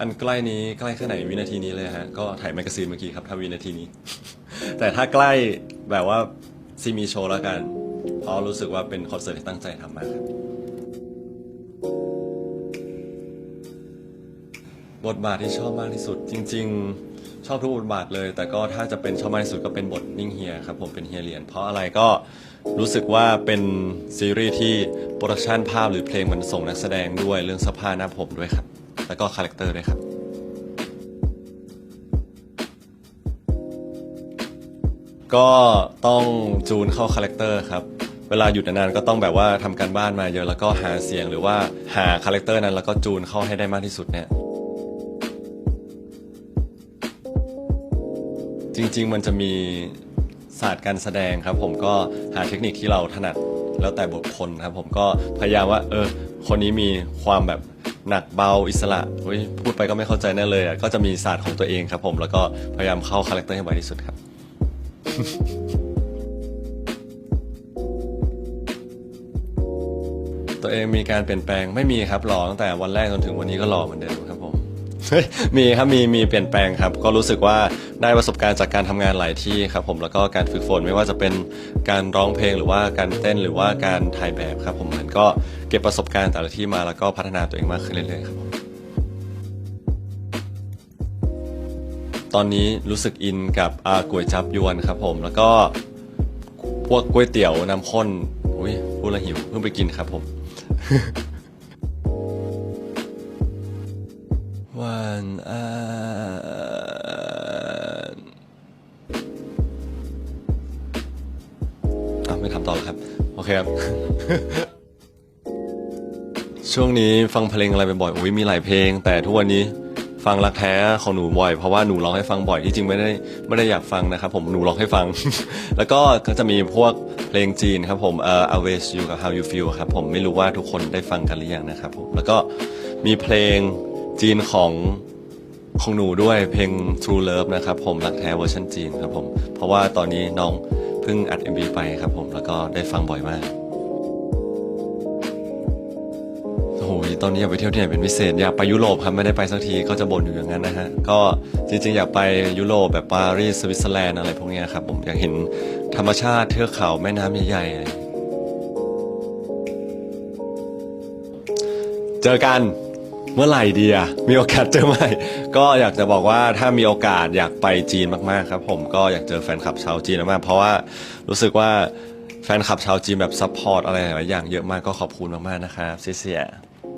อันใกล้นี้ใกล้แค่ไหนวินาทีนี้เลยฮะ ก็ถ่ายแมกกาซีนเมื่อกี้ครับ ถ้าวินาทีนี้ แต่ถ้าใกล้แบบว่าซีมีโชว์แล้วกันเพราะรู้สึกว่าเป็นคอนเสิร์ตที่ตั้งใจทำมากครับบทบาทที่ชอบมากที่สุด จริง ๆ ชอบทุกบทบาทเลย แต่ก็ถ้าจะเป็นชอบมากที่สุดก็เป็นบทนิ่งเฮียครับผมเป็นเฮียเหรียญเพราะอะไรก็รู้สึกว่าเป็นซีรีส์ที่โปรดักชันภาพหรือเพลงมันส่งนักแสดงด้วยเรื่องเสื้อผ้าหน้าผมด้วยครับ แล้วก็คาแรคเตอร์ด้วยครับก็ต้องจูนเข้าคาแรคเตอร์ครับ เวลาหยุดนานๆก็ต้องแบบว่าทำการบ้านมาเยอะแล้วก็หาเสียงหรือว่าหาคาแรคเตอร์นั้นแล้วก็จูนเข้าให้ได้มากที่สุดเนี่ย จริงๆมันจะมีศาสตร์การแสดงครับ ผมก็หาเทคนิคที่เราถนัดแล้วแต่บุคคลครับ ผมก็พยายามว่า เออ คนนี้มีความแบบ หนักเบาอิสระเฮ้ยพูดไปก็ไม่เข้าใจแน่เลยอะก็จะมีศาสตร์ของตัวเองครับผมแล้วก็พยายามเข้าคาแรคเตอร์ให้ไวที่สุดครับ ตัวเองมีการเปลี่ยนแปลงไม่มีครับหล่อตั้งแต่วันแรกจนถึงวันนี้ก็หล่อเหมือนเดิมครับผม มีครับมีมีเปลี่ยนแปลงครับ ก็รู้สึกว่าได้ประสบการณ์จากการทำงานหลายที่ครับผมแล้วก็การฝึกฝนไม่ว่าจะเป็นการร้องเพลงหรือว่าการเต้นหรือว่าการถ่ายแบบครับผมมันก็เก็บประสบการณ์แต่ละที่มาแล้วก็พัฒนาตัวเองมากขึ้นเรื่อยๆครับผมตอนนี้รู้สึกอินกับอาก๋วยจับยวนครับผมแล้วก็พวกก๋วยเตี๋ยวน้ำข้นอุ้ยพูดละหิวเพิ่งไปกินครับผม วันอ่านอะไม่ทำต่อแล้วครับ โอเคครับ ช่วงนี้ฟังเพลงอะไรบ่อยๆอุ้ยมีหลายเพลง แต่ทุกวันนี้ฟังรักแท้ของหนูบ่อยเพราะว่าหนูร้องให้ฟังบ่อยที่จริงไม่ได้ไม่ได้อยากฟังนะครับผมหนูร้องให้ฟัง แล้วก็ก็จะมีพวกเพลงจีนครับผมเอ่อ always you กับ how you feel ครับผมไม่รู้ว่าทุกคนได้ฟังกันหรือยังนะครับผมแล้วก็มีเพลง จีนของของหนูด้วยเพลง True Love นะครับผมรักแท้เวอร์ชันจีนครับผม เพราะว่าตอนนี้น้องเพิ่งอัด MV ไปครับผมแล้วก็ได้ฟังบ่อยมากโอ้โหตอนนี้อยากไปเที่ยวที่ไหนเป็นพิเศษ อยากไปยุโรปครับไม่ได้ไปสักทีก็จะบ่นอยู่อย่างนั้นนะฮะ ก็จริงๆ อยากไปยุโรปแบบปารีสสวิตเซอร์แลนด์อะไรพวกเนี้ยครับผมอยากเห็นธรรมชาติเทือกเขาแม่น้ำใหญ่ๆเจอกัน เมื่อไหร่ดีอะมีโอกาสเจอไหมก็อยากจะบอกว่าถ้ามีโอกาสอยากไปจีนมากๆครับ ผมก็อยากเจอแฟนคลับชาวจีนมากๆเพราะว่ารู้สึกว่าแฟนคลับชาวจีนแบบซัพพอร์ตอะไรหลายอย่างเยอะมากก็ขอบคุณมากๆนะครับเสีย